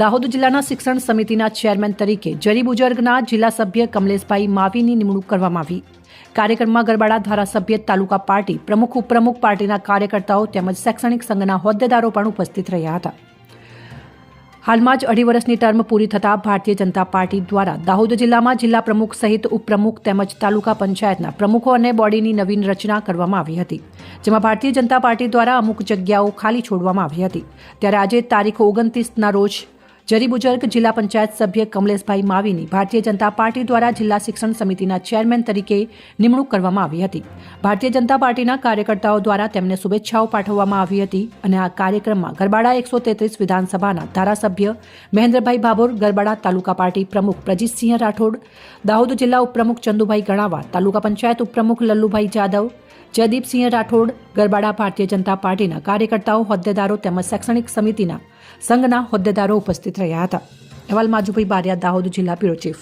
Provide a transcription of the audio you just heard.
દાહોદ જિલ્લાના શિક્ષણ સમિતિના ચેરમેન તરીકે જરી બુજર્ગના જિલ્લા સભ્ય કમલેશભાઈ માવીની નિમણૂક કરવામાં આવી. કાર્યક્રમમાં ગરબાડા ધારાસભ્ય તાલુકા પાર્ટી પ્રમુખ, ઉપપ્રમુખ પાર્ટીના કાર્યકર્તાઓ તેમજ શૈક્ષણિક સંઘના હોદ્દેદારો પણ ઉપસ્થિત રહ્યા હતા. હાલમાં જ અઢી વર્ષની ટર્મ પૂરી થતાં ભારતીય જનતા પાર્ટી દ્વારા દાહોદ જિલ્લામાં જિલ્લા પ્રમુખ સહિત ઉપપ્રમુખ તેમજ તાલુકા પંચાયતના પ્રમુખો અને બોડીની નવીન રચના કરવામાં આવી હતી, જેમાં ભારતીય જનતા પાર્ટી દ્વારા અમુક જગ્યાઓ ખાલી છોડવામાં આવી હતી. ત્યારે આજે તારીખ ઓગણત્રીસના રોજ જરી બુજર્ગ જિલ્લા પંચાયત સભ્ય કમલેશભાઈ માવીની ભારતીય જનતા પાર્ટી દ્વારા જિલ્લા શિક્ષણ સમિતિના ચેરમેન તરીકે નિમણૂક કરવામાં આવી હતી. ભારતીય જનતા પાર્ટીના કાર્યકર્તાઓ દ્વારા તેમને શુભેચ્છાઓ પાઠવવામાં આવી હતી અને આ કાર્યક્રમમાં ગરબાડા એકસો તેત્રીસ વિધાનસભાના ધારાસભ્ય મહેન્દ્રભાઈ ભાભોર, ગરબાડા તાલુકા પાર્ટી પ્રમુખ પ્રજીતસિંહ રાઠોડ, દાહોદ જિલ્લા ઉપપ્રમુખ ચંદુભાઈ ગણાવા, તાલુકા પંચાયત ઉપપ્રમુખ લલ્લુભાઈ જાદવ, જયદીપસિંહ રાઠોડ ગરબાડા ભારતીય જનતા પાર્ટીના કાર્યકર્તાઓ, હોદ્દેદારો તેમજ શૈક્ષણિક સમિતિના સંઘના હોદ્દેદારો ઉપસ્થિત રહ્યા હતા. અહેવાલ માજુભાઈ બારિયા, દાહોદ જિલ્લા બ્યુરો ચીફ.